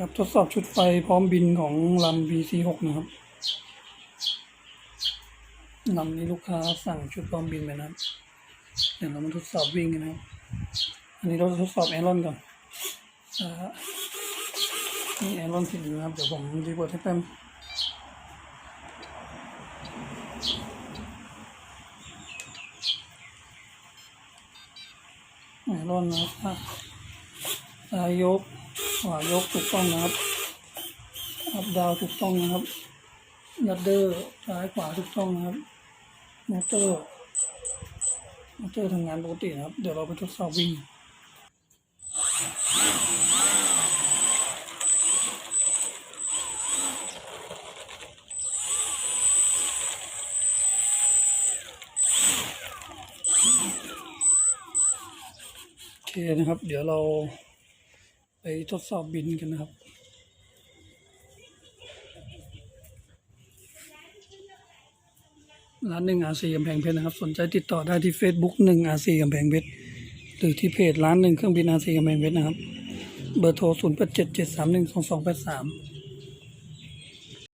ครับทดสอบชุดไฟพร้อมบินของลำ VC6 นะครับลำนี้ลูกค้าสั่งชุดพร้อมบินไปนะครับ เดี๋ยวเรามาทดสอบวิ่งกันนะครับ อันนี้เราจะทดสอบแอรอนก่อนนี่แอรอนติดอยู่นะครับ เดี๋ยวผมรีเวิร์ดให้แป๊บแอรอนนะครับซ้ายยก ขวายกถูกต้องนะครับอัพดาวถูกต้องนะครับลัดเดอร์ซ้ายขวาถูกต้องนะครับมอเตอร์มอเตอร์ทำงานปกตินะครับ เดี๋ยวเราไปทดสอบวิ่งโอเคนะครับ เดี๋ยวเรา ไปทดสอบบินกันนะครับ ร้านหนึ่งอาซีกำแพงเพชรนะครับ สนใจติดต่อได้ที่ Facebook หนึ่งอาซีกำแพงเพชรหรือที่เพจร้านหนึ่งเครื่องบินอาซีกำแพงเพชรนะครับ เบอร์โทร 0 8 7 7 3 1 2 2 8 3